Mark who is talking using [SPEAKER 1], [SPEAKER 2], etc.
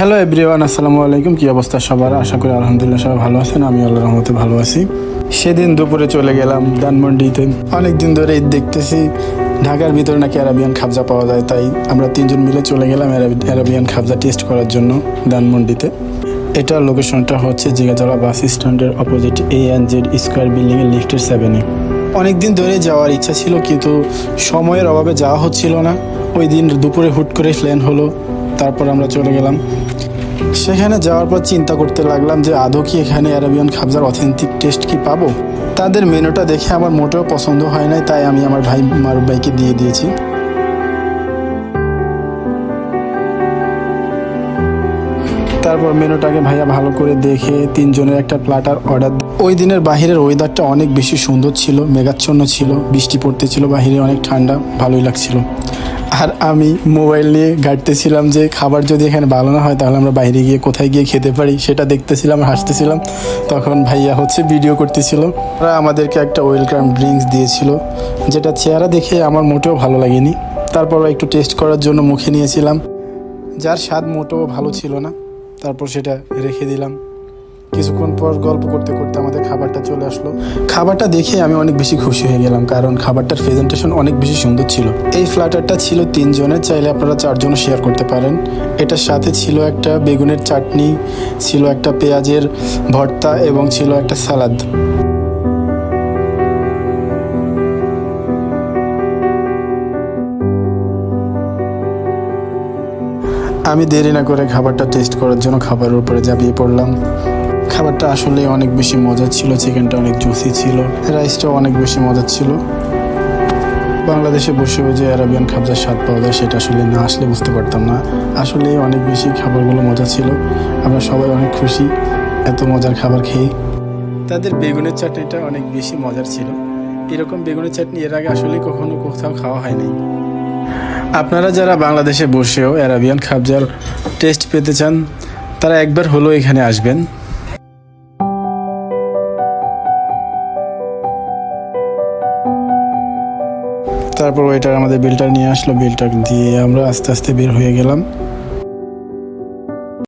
[SPEAKER 1] Hello everyone আসসালামু আলাইকুম। কি অবস্থা সবার? আশা করি আলহামদুলিল্লাহ সবাই ভালো আছেন। আমি আল্লাহ রহমতে ভালো আছি। সেদিন দুপুরে চলে গেলাম ধানমন্ডিতে। অনেক দিন ধরে ঈদ দেখতেছি ঢাকার ভিতরে নাকি অ্যারাবিয়ান খাবজা পাওয়া যায়, তাই আমরা তিনজন মিলে চলে গেলাম অ্যারাবি- অ্যারাবিয়ান খাবজা টেস্ট করার জন্য ধানমন্ডিতে। এটা লোকেশনটা হচ্ছে জিগাজলা বাস স্ট্যান্ডের opposite A and Z square বিল্ডিংয়ের লিফটের সেভেনে অনেক দিন ধরে যাওয়ার ইচ্ছা ছিল, কিন্তু সময়ের অভাবে যাওয়া হচ্ছিল না। ওই দিন দুপুরে হুট করে প্ল্যান হলো তারপর আমরা চলে গেলাম। সেখানে যাওয়ার পর চিন্তা করতে লাগলাম যে আদৌ কি এখানে অ্যারাবিয়ান খাবজার অথেন্টিক টেস্ট কি পাবো? তাদের মেনুটা দেখে আমার মোটেও পছন্দ হয় নাই, তাই আমি আমার ভাই মারুফ ভাইকে দিয়ে দিয়েছি। তারপর মেনুটাকে ভাইয়া ভালো করে দেখে তিনজনের একটা প্লাটার অর্ডার ওই দিনের বাহিরের ওয়েদারটা অনেক বেশি সুন্দর ছিল, মেঘাচ্ছন্ন ছিল, বৃষ্টি পড়তেছিল বাহিরে অনেক ঠান্ডা, ভালোই লাগছিল। আর আমি মোবাইল নিয়ে ঘাটতেছিলাম যে খাবার যদি এখানে ভালো না হয় তাহলে আমরা বাইরে গিয়ে কোথায় গিয়ে খেতে পারি, সেটা দেখতেছিলাম, হাসতেছিলাম। তখন ভাইয়া হচ্ছে ভিডিও করতেছিল। ওরা আমাদেরকে একটা ওয়েলকাম ড্রিঙ্কস দিয়েছিল, যেটা চেহারা দেখে আমার মোটেও ভালো লাগেনি। তারপর একটু টেস্ট করার জন্য মুখে নিয়েছিলাম। যার স্বাদ মোটেও ভালো ছিল না, তারপর সেটা রেখে দিলাম। কিছুক্ষণ পর গল্প করতে করতে আমাদের খাবারটা চলে আসলো। খাবারটা দেখে আমি অনেক বেশি খুশি হয়ে গেলাম, কারণ খাবারটার প্রেজেন্টেশন অনেক বেশি সুন্দর ছিল। এই ফ্ল্যাটারটা ছিল তিনজনের, চাইলে আপনারা চারজনও শেয়ার করতে পারেন। এটার সাথে ছিল একটা বেগুনের চাটনি, ছিল একটা পেঁয়াজের ভর্তা এবং ছিল একটা সালাদ। আমি দেরি না করে খাবারটা টেস্ট করার জন্য খাবারের উপরে ঝাঁপিয়ে পড়লাম। খাবারটা আসলে অনেক বেশি মজা ছিল, চিকেনটা অনেক জুসি ছিল রাইসটাও অনেক বেশি মজা ছিল। বাংলাদেশে বসেও যে অ্যারাবিয়ান খাবারের স্বাদ পাওয়া যায়, সেটা আসলে না আসলে বুঝতে পারতাম না। আসলে অনেক বেশি খাবারগুলো মজা ছিল। আমরা সবাই অনেক খুশি, এত মজার খাবার খেয়ে। তাদের বেগুনের চাটনিটা অনেক বেশি মজার ছিল। এরকম বেগুনের চাটনি এর আগে আসলে কখনো কোথাও খাওয়া হয়নি। আপনারা যারা বাংলাদেশে বসেও অ্যারাবিয়ান খাবজার টেস্ট পেতে চান, তারা একবার হলো এখানে আসবেন। তারপর ওয়েটার আমাদের বিলটা নিয়ে আসলো। বিলটা দিয়ে আমরা আস্তে আস্তে বের হয়ে গেলাম।